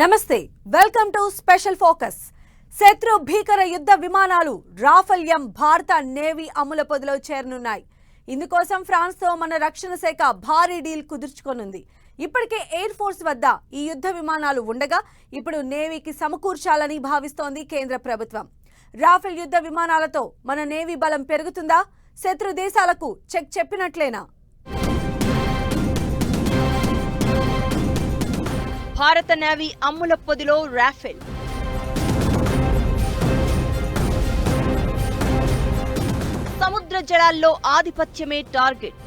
నమస్తే welcome to special focus. శత్రు భీకర యుద్ధ విమానాలు రాఫెల్ ఎం భారత నేవీ అమల పొదిలో చేరనున్నాయి. ఇందుకోసం ఫ్రాన్స్తో మన రక్షణ శాఖ భారీ డీల్ కుదుర్చుకొనుంది. ఇప్పటికే ఎయిర్ ఫోర్స్ వద్ద ఈ యుద్ధ విమానాలు ఉండగా ఇప్పుడు నేవీకి సమకూర్చాలని భావిస్తోంది కేంద్ర ప్రభుత్వం. రాఫెల్ యుద్ధ విమానాలతో మన నేవీ బలం పెరుగుతుందా? శత్రు దేశాలకు చెక్ చెప్పినట్లేనా? భారత నేవీ అమ్ముల పొదిలో రాఫెల్ సముద్ర జలాల్లో ఆధిపత్యమే టార్గెట్.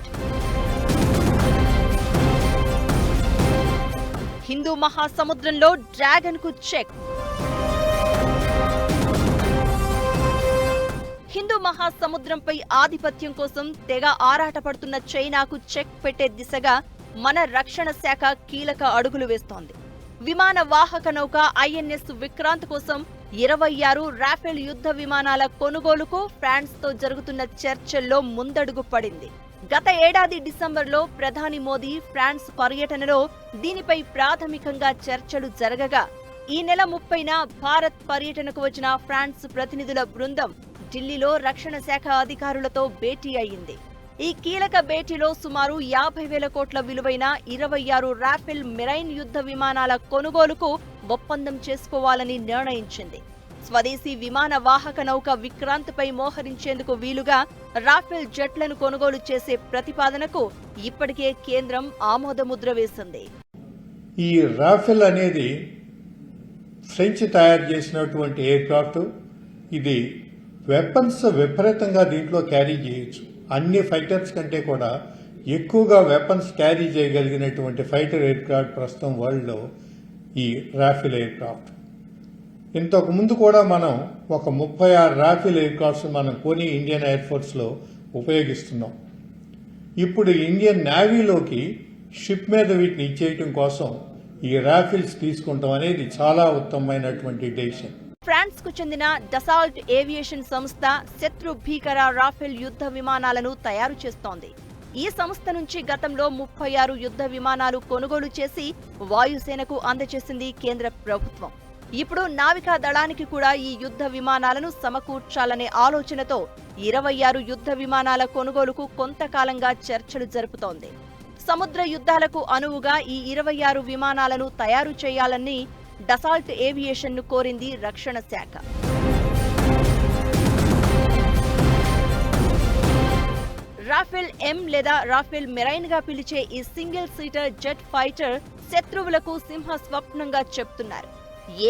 హిందూ మహాసముద్రంలో డ్రాగన్కు చెక్. హిందూ మహాసముద్రంపై ఆధిపత్యం కోసం తెగ ఆరాటపడుతున్న చైనాకు చెక్ పెట్టే దిశగా మన రక్షణ శాఖ కీలక అడుగులు వేస్తోంది. విమాన వాహక నౌక ఐఎన్ఎస్ విక్రాంత్ కోసం ఇరవై ఆరు రాఫెల్ యుద్ధ విమానాల కొనుగోలుకు ఫ్రాన్స్తో జరుగుతున్న చర్చల్లో ముందడుగు పడింది. గత ఏడాది డిసెంబర్లో ప్రధాని మోదీ ఫ్రాన్స్ పర్యటనలో దీనిపై ప్రాథమికంగా చర్చలు జరగగా ఈ నెల ముప్పైన భారత్ పర్యటనకు వచ్చిన ఫ్రాన్స్ ప్రతినిధుల బృందం ఢిల్లీలో రక్షణ శాఖ అధికారులతో భేటీ అయింది. ఈ కీలక భేటీలో సుమారు యాభై వేల కోట్ల విలువైన ఇరవై ఆరు రాఫెల్ మెరైన్ యుద్ధ విమానాల కొనుగోలుకు ఒప్పందం చేసుకోవాలని నిర్ణయించింది. స్వదేశీ విమాన వాహక నౌక విక్రాంత్పై మోహరించేందుకు వీలుగా రాఫెల్ జెట్లను కొనుగోలు చేసే ప్రతిపాదనకు ఇప్పటికే కేంద్రం ఆమోదముద్ర వేసింది. ఈ రాఫెల్ అనేది ఫ్రెంచ్ తయారు చేసినటువంటి ఎయిర్క్రాఫ్ట్. ఇది వెపన్స్ విపరీతంగా దీంట్లో క్యారీ చేయొచ్చు. అన్ని ఫైటర్స్ కంటే కూడా ఎక్కువగా వెపన్స్ క్యారీ చేయగలిగినటువంటి ఫైటర్ ఎయిర్క్రాఫ్ట్ ప్రస్తుతం వరల్డ్లో ఈ రాఫిల్ ఎయిర్క్రాఫ్ట్ ఇంతకు ముందు కూడా మనం ఒక ముప్పై ఆరు రాఫెల్ ఎయిర్క్రాఫ్ట్స్ మనం కొని ఇండియన్ ఎయిర్ ఫోర్స్లో ఉపయోగిస్తున్నాం. ఇప్పుడు ఇండియన్ నేవీలోకి షిప్ మీద వీటిని ఇచ్చేయటం కోసం ఈ రాఫిల్స్ తీసుకుంటాం అనేది చాలా ఉత్తమమైనటువంటి డెసిషన్ ఫ్రాన్స్కు చెందిన డసాల్ట్ ఏవియేషన్ సంస్థ శత్రు భీకర రాఫెల్ యుద్ధ విమానాలను తయారు చేస్తోంది. ఈ సంస్థ నుంచి గతంలో ముప్పై ఆరు యుద్ధ విమానాలు కొనుగోలు చేసి వాయుసేనకు అందజేసింది కేంద్ర ప్రభుత్వం. ఇప్పుడు నావికా దళానికి కూడా ఈ యుద్ధ విమానాలను సమకూర్చాలనే ఆలోచనతో ఇరవై ఆరు యుద్ధ విమానాల కొనుగోలుకు కొంతకాలంగా చర్చలు జరుపుతోంది. సముద్ర యుద్ధాలకు అనువుగా ఈ ఇరవై ఆరు విమానాలను తయారు చేయాలని డసాల్ట్ ఏవియేషన్ను కోరింది రక్షణ శాఖ. రాఫెల్ ఎం లేదా రాఫెల్ మెరైన్గా పిలిచే ఈ సింగిల్ సీటర్ జెట్ ఫైటర్ శత్రువులకు సింహ స్వప్నంగా చెప్తున్నారు.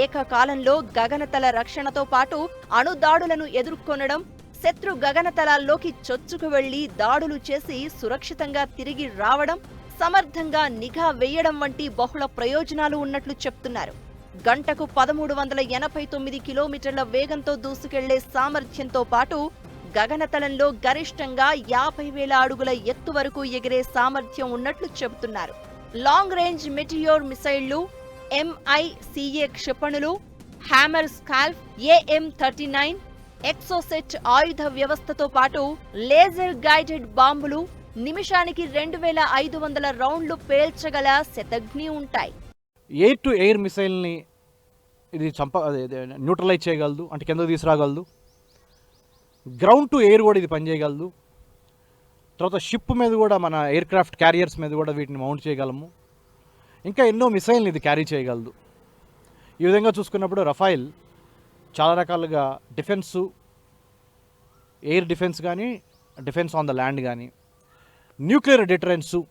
ఏకకాలంలో గగనతల రక్షణతో పాటు అణుదాడులను ఎదుర్కొనడం శత్రు గగనతలాల్లోకి చొచ్చుకు వెళ్ళి దాడులు చేసి సురక్షితంగా తిరిగి రావడం సమర్థంగా నిఘా వేయడం వంటి బహుళ ప్రయోజనాలు ఉన్నట్లు చెప్తున్నారు. గంటకు పదమూడు వందల ఎనభై తొమ్మిది కిలోమీటర్ల వేగంతో దూసుకెళ్ళే సామర్థ్యంతో పాటు గగనతలంలో గరిష్టంగా యాభై వేల అడుగుల ఎత్తు వరకు ఎగిరే సామర్థ్యం ఉన్నట్లు చెబుతున్నారు. లాంగ్ రేంజ్ మెటియోర్ మిసైళ్ళు ఎంఐసిఏ క్షిపణులు HAMMER SCALP AM thirty nine Exocet ఆయుధ వ్యవస్థతో పాటు లేజర్ గైడెడ్ బాంబులు నిమిషానికి రెండు వేల ఐదు వందల రౌండ్లు పేల్చగల శతఘ్ని ఉంటాయి. ఎయిర్ టు ఎయిర్ మిసైల్ని ఇది చంప అదే- న్యూట్రలైజ్ చేయగలదు అంటే కిందకు తీసుకురాగలదు. గ్రౌండ్ టు ఎయిర్ కూడా ఇది పనిచేయగలదు. తర్వాత షిప్ మీద కూడా మన ఎయిర్ క్రాఫ్ట్ క్యారియర్స్ మీద కూడా వీటిని మౌంట్ చేయగలము. ఇంకా ఎన్నో మిసైల్ని ఇది క్యారీ చేయగలదు. ఈ విధంగా చూసుకున్నప్పుడు రఫైల్ చాలా రకాలుగా డిఫెన్సు ఎయిర్ డిఫెన్స్ కానీ డిఫెన్స్ ఆన్ ద ల్యాండ్ కానీ న్యూక్లియర్ డిటరెన్సు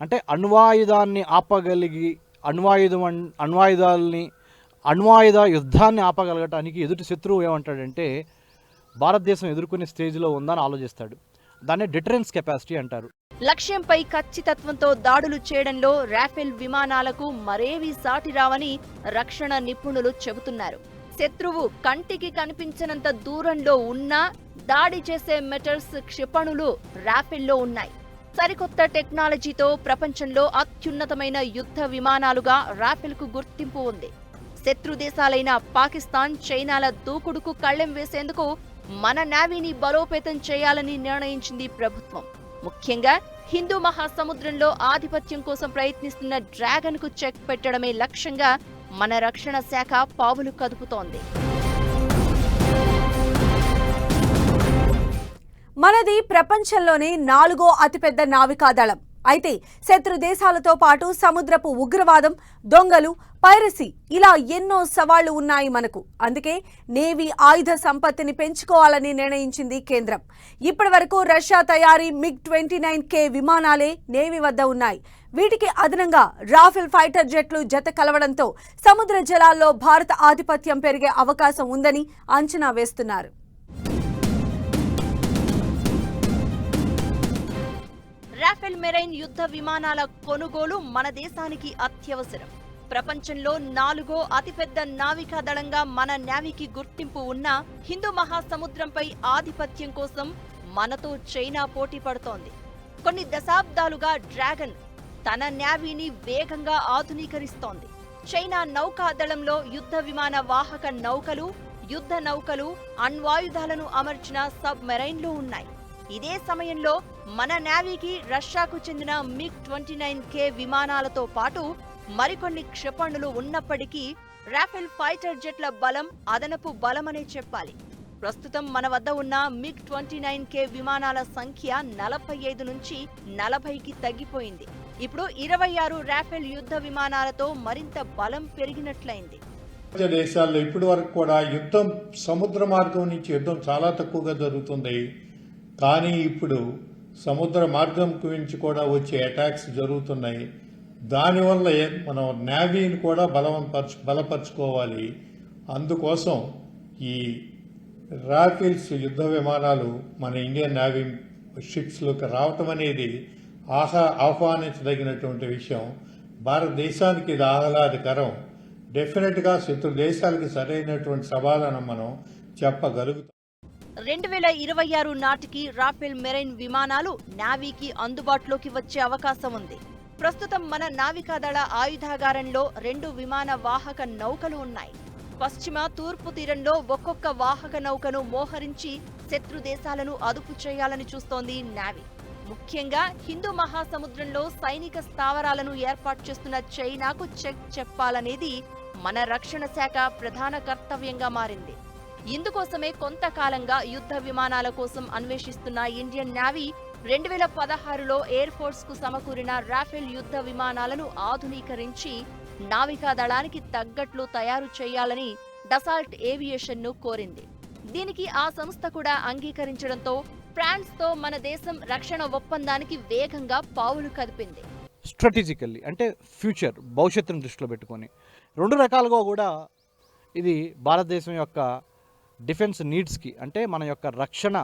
అంటే అణ్వాయుధాన్ని ఆపగలిగి అణ్వాయుధం అణ్వాయుధాలని అణ్వాయుధ యుద్ధాన్ని ఆపగలగటానికి ఎదుటి శత్రువు ఏమంటాడంటే భారతదేశం ఎదుర్కొనే స్టేజ్లో ఉందని ఆలోచిస్తాడు. దాన్ని డిటరెన్స్ కెపాసిటీ అంటారు. లక్ష్యంపై ఖచ్చితత్వంతో దాడులు చేయడంలో రాఫెల్ విమానాలకు మరేవీ సాటి రావని రక్షణ నిపుణులు చెబుతున్నారు. శత్రువు కంటికి కనిపించనంత దూరంలో ఉన్నా దాడి చేసే మెటల్స్ క్షిపణులు రాఫెల్లో ఉన్నాయి. సరికొత్త టెక్నాలజీతో ప్రపంచంలో అత్యున్నతమైన యుద్ధ విమానాలుగా రాఫెల్కు గుర్తింపు ఉంది. శత్రు దేశాలైన పాకిస్తాన్ చైనాల దూకుడుకు కళ్ళెం వేసేందుకు మన నావీని బలోపేతం చేయాలని నిర్ణయించింది ప్రభుత్వం. ముఖ్యంగా హిందూ మహాసముద్రంలో ఆధిపత్యం కోసం ప్రయత్నిస్తున్న డ్రాగన్కు చెక్ పెట్టడమే లక్ష్యంగా మన రక్షణ శాఖ పావులు కదుపుతోంది. మనది ప్రపంచంలోనే నాలుగో అతిపెద్ద నావికాదళం. అయితే శత్రు దేశాలతో పాటు సముద్రపు ఉగ్రవాదం దొంగలు పైరసీ ఇలా ఎన్నో సవాళ్ళు ఉన్నాయి మనకు. అందుకే నేవీ ఆయుధ సంపత్తిని పెంచుకోవాలని నిర్ణయించింది కేంద్రం. ఇప్పటి వరకు రష్యా తయారీ మిగ్ ట్వంటీ నైన్ కే విమానాలే నేవీ వద్ద ఉన్నాయి. వీటికి అదనంగా రాఫెల్ ఫైటర్ జెట్లు జత కలవడంతో సముద్ర జలాల్లో భారత ఆధిపత్యం పెరిగే అవకాశం ఉందని అంచనా వేస్తున్నారు. రాఫెల్ మెరైన్ యుద్ధ విమానాల కొనుగోలు మన దేశానికి అత్యవసరం. ప్రపంచంలో నాలుగో అతిపెద్ద నావికా దళంగా మన నేవీకి గుర్తింపు ఉన్న హిందూ మహాసముద్రంపై ఆధిపత్యం కోసం మనతో చైనా పోటీ పడుతోంది. కొన్ని దశాబ్దాలుగా డ్రాగన్ తన నేవీని వేగంగా ఆధునీకరిస్తోంది. చైనా నౌకాదళంలో యుద్ధ విమాన వాహక నౌకలు యుద్ధ నౌకలు అణ్వాయుధాలను అమర్చిన సబ్ మెరైన్లు ఉన్నాయి. ఇదే సమయంలో మన నేవీకి రష్యాకు చెందిన మిగ్ ట్వంటీ నైన్ కే విమానాలతో పాటు మరికొన్ని క్షిపణులు ఉన్నప్పటికీ రాఫెల్ ఫైటర్ జెట్ల బలం అదనపు బలమనే చెప్పాలి. ప్రస్తుతం మన వద్ద ఉన్న మిగ్ ట్వంటీ నైన్ కే విమానాల సంఖ్య నలభై ఐదు నుంచి నలభైకి తగ్గిపోయింది. ఇప్పుడు ఇరవై ఆరు రాఫెల్ యుద్ధ విమానాలతో మరింత బలం పెరిగినట్లయింది. దేశాల్లో ఇప్పటి వరకు కూడా యుద్ధం సముద్ర మార్గం నుంచి యుద్ధం చాలా తక్కువగా జరుగుతుంది. కానీ ఇప్పుడు సముద్ర మార్గం గురించి కూడా వచ్చే అటాక్స్ జరుగుతున్నాయి. దానివల్ల మనం నేవీని కూడా బలపరచు బలపరుచుకోవాలి. అందుకోసం ఈ రాఫెల్స్ యుద్ధ విమానాలు మన ఇండియన్ నేవీ షిప్స్లోకి రావటం అనేది ఆహా ఆహ్వానించదగినటువంటి విషయం. భారతదేశానికి ఇది ఆహ్లాదకరం. డెఫినెట్గా శత్రు దేశాలకి సరైనటువంటి సమాధానం మనం చెప్పగలుగుతాం. రెండు వేల ఇరవై ఆరు నాటికి రాఫెల్ మెరైన్ విమానాలు నావీకి అందుబాటులోకి వచ్చే అవకాశం ఉంది. ప్రస్తుతం మన నావికాదళ ఆయుధాగారంలో రెండు విమాన వాహక నౌకలు ఉన్నాయి. పశ్చిమ తూర్పు తీరంలో ఒక్కొక్క వాహక నౌకను మోహరించి శత్రు దేశాలను అదుపు చేయాలని చూస్తోంది నావీ. ముఖ్యంగా హిందూ మహాసముద్రంలో సైనిక స్థావరాలను ఏర్పాటు చేస్తున్న చైనాకు చెక్ చెప్పాలనేది మన రక్షణ శాఖ ప్రధాన కర్తవ్యంగా మారింది. ఇందుకోసమే కొంతకాలంగా యుద్ధ విమానాల కోసం అన్వేషిస్తున్న ఇండియన్ నేవీ రెండు వేల పదహారులో ఎయిర్ ఫోర్స్కు సమకూరిన రాఫెల్ యుద్ధ విమానాలను ఆధునీకరించి నావికా దళానికి తగ్గట్లు తయారు చేయాలని డసాల్ట్ ఏవియేషన్ను కోరింది. దీనికి ఆ సంస్థ కూడా అంగీకరించడంతో ఫ్రాన్స్తో మన దేశం రక్షణ ఒప్పందానికి వేగంగా పావులు కదిపింది. స్ట్రాటజికల్లీ అంటే ఫ్యూచర్ భవిష్యత్తును దృష్టిలో పెట్టుకొని. రెండు రకాలుగా కూడా ఇది భారతదేశం యొక్క డిఫెన్స్ నీడ్స్కి అంటే మన యొక్క రక్షణ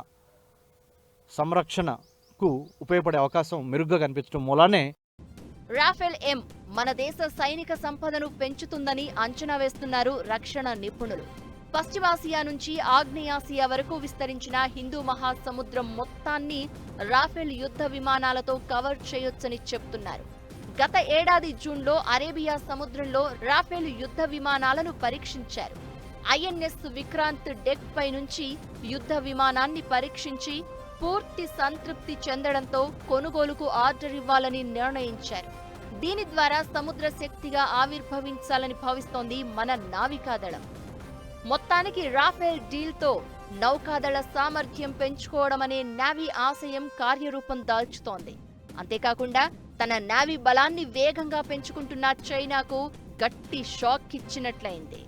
సంరక్షణకు ఉపయోగపడే అవకాశం మెరుగ్గా కనిపించడం మూలానే రాఫెల్ ఎం మన దేశ సైనిక సంపదను పెంచుతుందని అంచనా వేస్తున్నారు రక్షణ నిపుణులు. పశ్చిమాసియా నుంచి ఆగ్నేయాసియా వరకు విస్తరించిన హిందూ మహాసముద్రం మొత్తాన్ని రాఫెల్ యుద్ధ విమానాలతో కవర్ చేయొచ్చని చెప్తున్నారు. గత ఏడాది జూన్లో అరేబియా సముద్రంలో రాఫెల్ యుద్ధ విమానాలను పరీక్షించారు. ఐఎన్ఎస్ విక్రాంత్ డెక్ పై నుంచి యుద్ధ విమానాన్ని పరీక్షించి పూర్తి సంతృప్తి చెందడంతో కొనుగోలుకు ఆర్డర్ ఇవ్వాలని నిర్ణయించారు. దీని ద్వారా సముద్ర శక్తిగా ఆవిర్భవించాలని భావిస్తోంది మన నావికాదళం. మొత్తానికి రాఫెల్ డీల్తో నౌకాదళ సామర్థ్యం పెంచుకోవడం అనే నావీ ఆశయం కార్యరూపం దాల్చుతోంది. అంతేకాకుండా తన నావీ బలాన్ని వేగంగా పెంచుకుంటున్న చైనాకు గట్టి షాక్ ఇచ్చినట్లయింది.